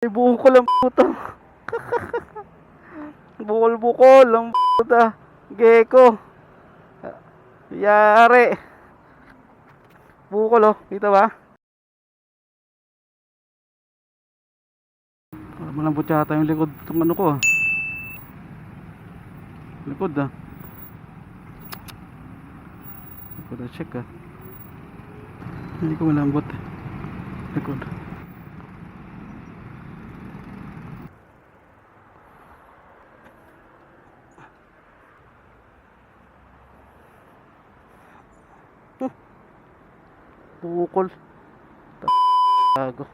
May bukol ang puto. Bukol-bukol ang puta. Gecko. Yari. Bukol oh. Kita ba? Malambot yata yung likod itong ano ko ah. Likod ah. Likod ah. Check ah. Hindi ko malambot. Likod. Bukol. Tago.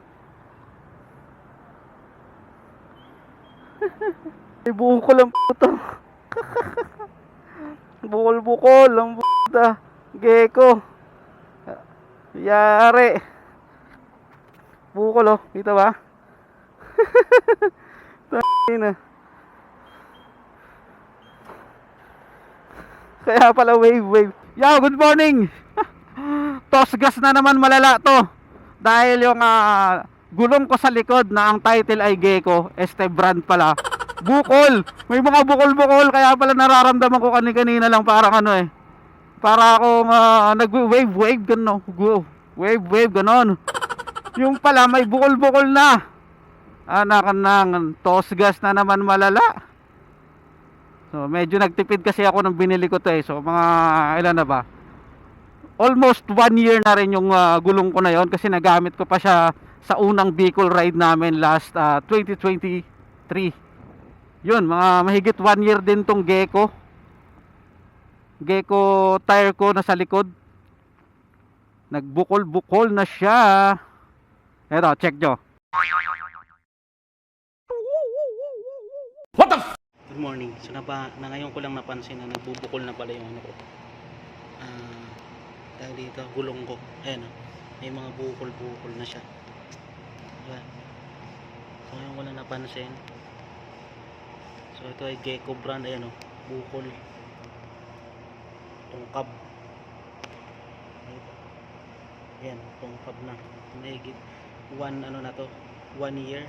May bukol ang puto. Bukol-bukol ang puta. Gecko. Yari. Bukol oh. Kita ba? Tangina. Kaya pala wave wave. Yo, good morning. Tos gas na naman malala to. Dahil yung ah, gulong ko sa likod na ang title ay Gecko, este brand pala. Bukol. May mga bukol-bukol kaya pala nararamdaman ko kani-kanina lang parang ano eh. Para akong ah, nag-wave wave gano. Wave wave ganon. Yung pala may bukol-bukol na. Anak ng tos gas na naman malala. So medyo nagtipid kasi ako nung binili ko to eh. So mga ilan na ba? Almost one year na rin yung ah, gulong ko na yon kasi nagamit ko pa siya sa unang Bicol ride namin last ah, 2023 yun mga mahigit one year din tong Gecko. Gecko tire ko na sa likod. Nagbukol-bukol na siya. Eto check nyo. What the Good morning. So na, ba, na ngayon ko lang napansin na nagbubukol na pala yung ano ko. Ah, dahil dito, gulong ko. Ayan o. May mga bukol-bukol na siya. Diba? So ngayon ko lang napansin. So ito ay Gecko brand. Ayan o. Bukol. Tungkab. Ayan. Tungkab na. Mahigit. One ano na to. One year.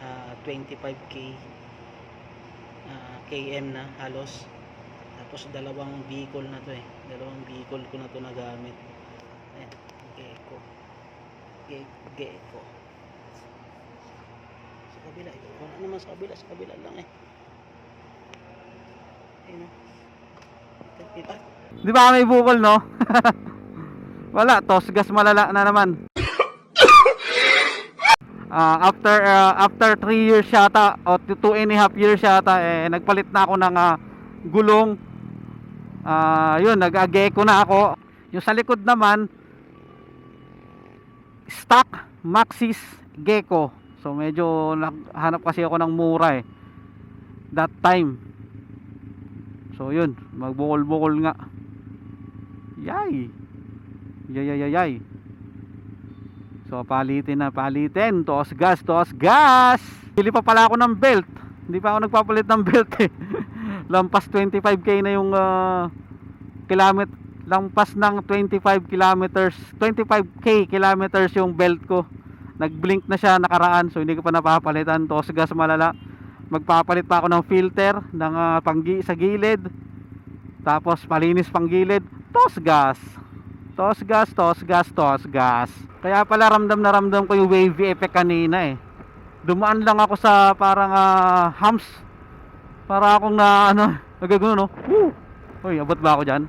Ah, 25k ah, km na halos tapos dalawang vehicle na to eh dalawang vehicle ko na to nagamit ayan gecko Ge- gecko sa kabila ito wala naman sa kabila sa kabila lang eh ayun oh. Kita? Di ba may bukol no? Wala, tos gas malala na naman. Ah, after ah, after 3 years yata o 2 and a half years yata eh nagpalit na ako ng ah, gulong. Ah, yun, nag-ageko na ako. Yung sa likod naman stock Maxis Gecko. So medyo naghanap kasi ako ng mura eh. That time. So yun, magbukol-bukol nga. Yay. Yay yay yay. So palitin na palitin. Toos gas, toos gas. Bili pa pala ako ng belt. Hindi pa ako nagpapalit ng belt eh. Lampas 25k na yung uh, kilometer lampas ng 25 kilometers 25k kilometers yung belt ko. Nag-blink na siya nakaraan so hindi ko pa napapalitan. Toos gas malala. Magpapalit pa ako ng filter ng uh, panggi sa gilid. Tapos palinis pang gilid. Toos gas. Toos gas toos gas toos gas. Kaya pala ramdam na ramdam ko yung wavy effect kanina eh. Dumaan lang ako sa parang ah, humps para akong na ano nagagano no Woo! Uy, abot ba ako dyan?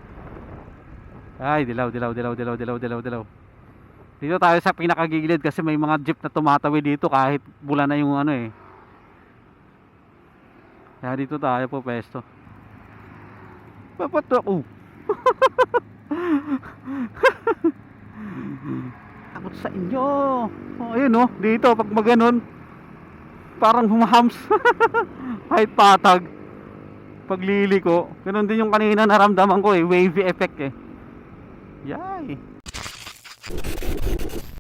Ay, dilaw, dilaw, dilaw, dilaw, dilaw, dilaw, dilaw. Dito tayo sa pinakagilid kasi may mga jeep na tumatawid dito kahit bula na yung ano eh. Kaya dito tayo po pesto. Papato ako. Takot sa inyo. Oh, ayun oh, dito pag maganon parang humahams. kahit patag. Paglili ko, ganun din yung kanina naramdaman ko eh, wavy effect eh. Yay!